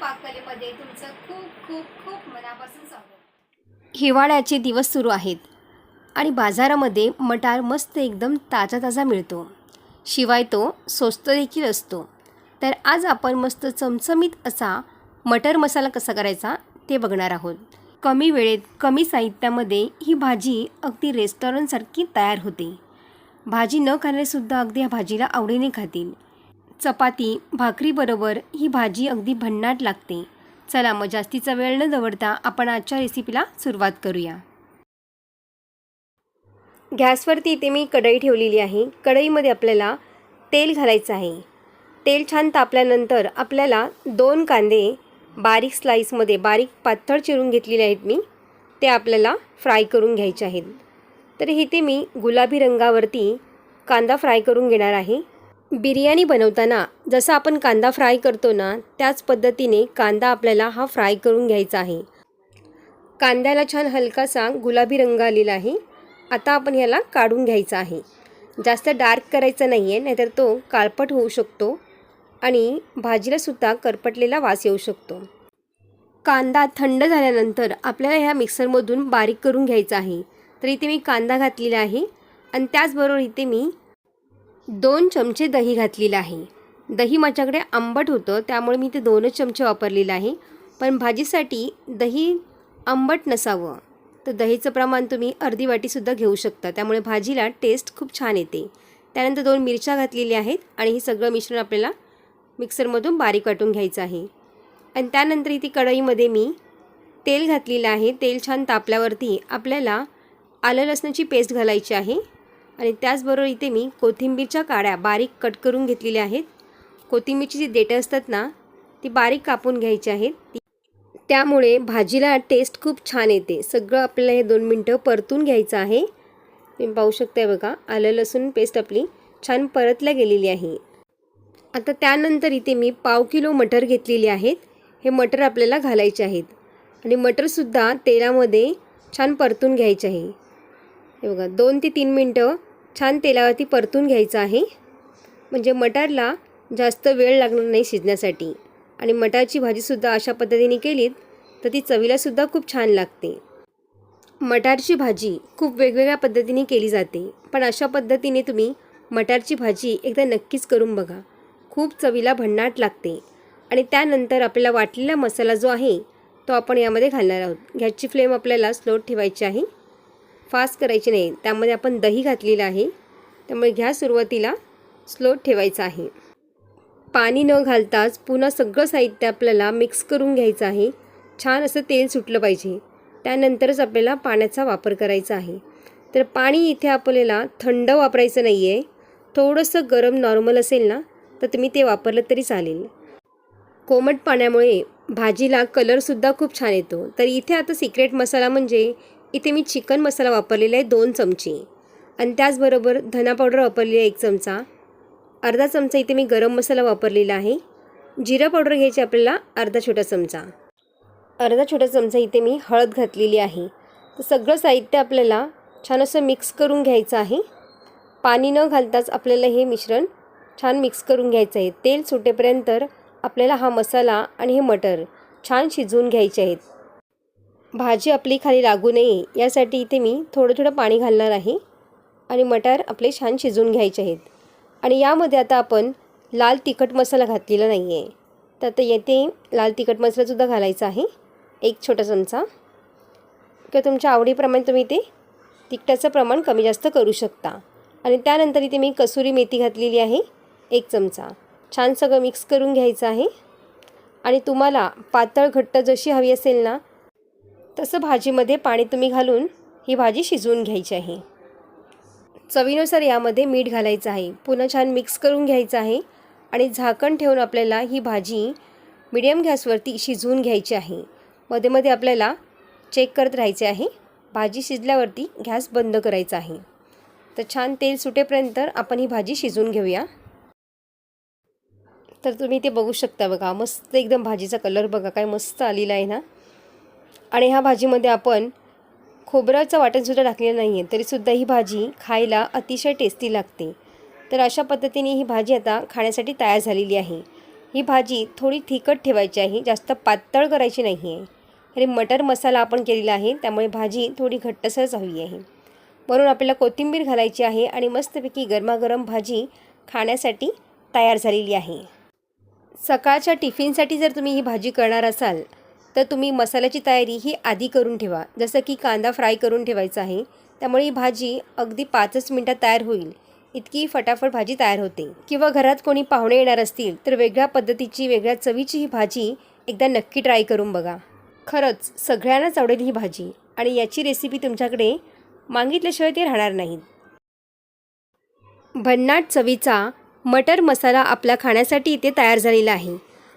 पाककलेमध्ये तुमचं खूप खूप खूप मनापासून स्वागत. हिवाळ्याचे दिवस सुरू आहेत आणि बाजारामध्ये मटार मस्त एकदम ताजा ताजा मिळतो. शिवाय तो स्वस्त देखील असतो. तर आज आपण मस्त चमचमीत असा मटर मसाला कसा करायचा ते बघणार आहोत. कमी वेळेत कमी साहित्यामध्ये ही भाजी अगदी रेस्टॉरंटसारखी तयार होते. भाजी न खाणारेसुद्धा अगदी ह्या भाजीला आवडीने खातील. चपाती भाकरीबरोबर ही भाजी अगदी भन्नाट लागते. चला मग जास्तीचा वेळ न दवडता आपण आजच्या रेसिपीला सुरुवात करूया. गॅसवरती इथे मी कढई ठेवलेली आहे. कढईमध्ये आपल्याला तेल घालायचं आहे. तेल छान तापल्यानंतर आपल्याला दोन कांदे बारीक स्लाईसमध्ये बारीक पातळ चिरून घेतलेले आहेत मी. ते आपल्याला फ्राय करून घ्यायचे आहेत. तर इथे मी गुलाबी रंगावरती कांदा फ्राय करून घेणार आहे. बिर्याणी बनवताना जसं आपण कांदा फ्राय करतो ना त्याच पद्धतीने कांदा आपल्याला हा फ्राय करून घ्यायचा आहे. कांद्याला छान हलकासा गुलाबी रंग आलेला आहे. आता आपण ह्याला काढून घ्यायचा आहे. जास्त डार्क करायचं नाही आहे नाहीतर तो काळपट होऊ शकतो आणि भाजीलासुद्धा करपटलेला वास येऊ शकतो. कांदा थंड झाल्यानंतर आपल्याला ह्या मिक्सरमधून बारीक करून घ्यायचा आहे. तर इथे मी कांदा घातलेला आहे आणि त्याचबरोबर इथे मी दोन चमचे दही घातलेलं आहे. दही माझ्याकडे आंबट होतं त्यामुळे मी ते दोनच चमचे वापरलेलं आहे. पण भाजीसाठी दही आंबट नसावं. तर दहीचं प्रमाण तुम्ही अर्धी वाटीसुद्धा घेऊ शकता. त्यामुळे भाजीला टेस्ट खूप छान येते. त्यानंतर दोन मिरच्या घातलेल्या आहेत आणि हे सगळं मिश्रण आपल्याला मिक्सरमधून बारीक वाटून घ्यायचं आहे. आणि त्यानंतर इथे कढईमध्ये मी तेल घातलेलं आहे. तेल छान तापल्यावरती आपल्याला आलं लसणाची पेस्ट घालायची आहे. आणि त्याचबरोबर इथे मी कोथिंबीरच्या काड्या बारीक कट करून घेतलेल्या आहेत. कोथिंबीरची जी देठं असतात ना ती बारीक कापून घ्यायची आहेत. त्यामुळे भाजीला टेस्ट खूप छान येते. सगळं आपल्याला हे दोन मिनटं परतून घ्यायचं आहे. तुम्ही पाहू शकताय बघा आलं लसूण पेस्ट आपली छान परतल्या गेलेली आहे. आता त्यानंतर इथे मी पाव किलो मटर घेतलेली आहेत. हे मटर आपल्याला घालायचे आहेत. आणि मटरसुद्धा तेलामध्ये छान परतून घ्यायचे आहे. हे बघा दोन ते तीन मिनटं छान तेलावरती परतून घ्यायचं आहे. म्हणजे मटारला जास्त वेळ लागणार नाही शिजण्यासाठी. आणि मटारची भाजीसुद्धा अशा पद्धतीने केलीत तर ती चवीलासुद्धा खूप छान लागते. मटारची भाजी खूप वेगवेगळ्या पद्धतीने केली जाते पण अशा पद्धतीने तुम्ही मटारची भाजी एकदा नक्कीच करून बघा. खूप चवीला भन्नाट लागते. आणि त्यानंतर आपल्याला वाटलेला मसाला जो आहे तो आपण यामध्ये घालणार आहोत. गॅसची फ्लेम आपल्याला स्लो ठेवायची आहे. फास्ट करायची नाही. त्यामध्ये आपण दही घातलेलं आहे. त्यामुळे घ्या सुरुवातीला. स्लो ठेवायचा आहे. पाणी न घालताच पुन्हा सगळं साहित्य आपल्याला मिक्स करून घ्यायचं आहे. छान असं तेल सुटलं पाहिजे. त्यानंतरच आपल्याला पाण्याचा वापर करायचा आहे. तर पाणी इथे आपल्याला थंड वापरायचं नाही आहे थोडंसं गरम नॉर्मल असेल ना तर तुम्ही ते वापरलं तरी चालेल. कोमट पाण्यामुळे भाजीला कलरसुद्धा खूप छान येतो. तर इथे आता सिक्रेट मसाला म्हणजे इथे मी चिकन मसाला वापरलेला आहे दोन चमचे. आणि त्याचबरोबर धना पावडर वापरलेली आहे एक चमचा. अर्धा चमचा इथे मी गरम मसाला वापरलेला आहे. जिरा पावडर घ्यायची आपल्याला अर्धा छोटा चमचा. अर्धा छोटा चमचा इथे मी हळद घातलेली आहे. तर सगळं साहित्य आपल्याला छान असं मिक्स करून घ्यायचं आहे. पाणी न घालताच आपल्याला हे मिश्रण छान मिक्स करून घ्यायचं आहे. तेल सुटेपर्यंत आपल्याला हा मसाला आणि हे मटर छान शिजवून घ्यायचे आहेत. भाजी आपली खाली लागू नये यासाठी इथे मी थोडं थोडं पाणी घालणार आहे आणि मटार आपले छान शिजवून घ्यायचे आहेत. आणि यामध्ये आता आपण लाल तिखट मसाला घातलेला नाही आहे तर आता येथे लाल तिखट मसालासुद्धा घालायचा आहे एक छोटा चमचा. किंवा तुमच्या आवडीप्रमाणे तुम्ही ते तिखटाचं प्रमाण कमी जास्त करू शकता. आणि त्यानंतर इथे मी कसुरी मेथी घातलेली आहे एक चमचा. छान सगळं मिक्स करून घ्यायचं आहे. आणि तुम्हाला पातळ घट्ट जशी हवी असेल ना तसं भाजीमध्ये पाणी तुम्ही घालून ही भाजी शिजवून घ्यायची आहे. चवीनुसार यामध्ये मीठ घालायचं आहे. पुन्हा छान मिक्स करून घ्यायचं आहे आणि झाकण ठेवून आपल्याला ही भाजी मिडियम गॅसवरती शिजवून घ्यायची आहे. मध्ये मध्ये आपल्याला चेक करत राहायचे आहे. भाजी शिजल्यावरती गॅस बंद करायचा आहे. तर छान तेल सुटेपर्यंत आपण ही भाजी शिजवून घेऊया. तर तुम्ही ते बघू शकता बघा. मस्त एकदम भाजीचा कलर बघा. काय मस्त आलेला आहे ना. आणि ह्या भाजीमध्ये आपण खोबऱ्याचं वाटणसुद्धा टाकलेलं नाही आहे तरीसुद्धा ही भाजी खायला अतिशय टेस्टी लागते. तर अशा पद्धतीने ही भाजी आता खाण्यासाठी तयार झालेली आहे. ही भाजी थोडी थिकट ठेवायची आहे जास्त पातळ करायची नाही आहे हे मटर मसाला आपण केलेला आहे त्यामुळे भाजी थोडी घट्टसरच हवी आहे. वरून आपल्याला कोथिंबीर घालायची आहे आणि मस्तपैकी गरमागरम भाजी खाण्यासाठी तयार झालेली आहे. सकाळच्या टिफिनसाठी जर तुम्ही ही भाजी करणार असाल तर तुम्ही मसाल्याची तयारी ही आधी करून ठेवा. जसं की कांदा फ्राय करून ठेवायचा आहे. त्यामुळे ही भाजी अगदी पाचच मिनटात तयार होईल. इतकी फटाफट भाजी तयार होते. किंवा घरात कोणी पाहुणे येणार असतील तर वेगळ्या पद्धतीची वेगळ्या चवीची ही भाजी एकदा नक्की ट्राय करून बघा. खरंच सगळ्यांनाच आवडेल ही भाजी. आणि याची रेसिपी तुमच्याकडे मागितल्याशिवाय ते राहणार नाहीत. भन्नाट चवीचा मटर मसाला आपल्या खाण्यासाठी इथे तयार झालेला आहे.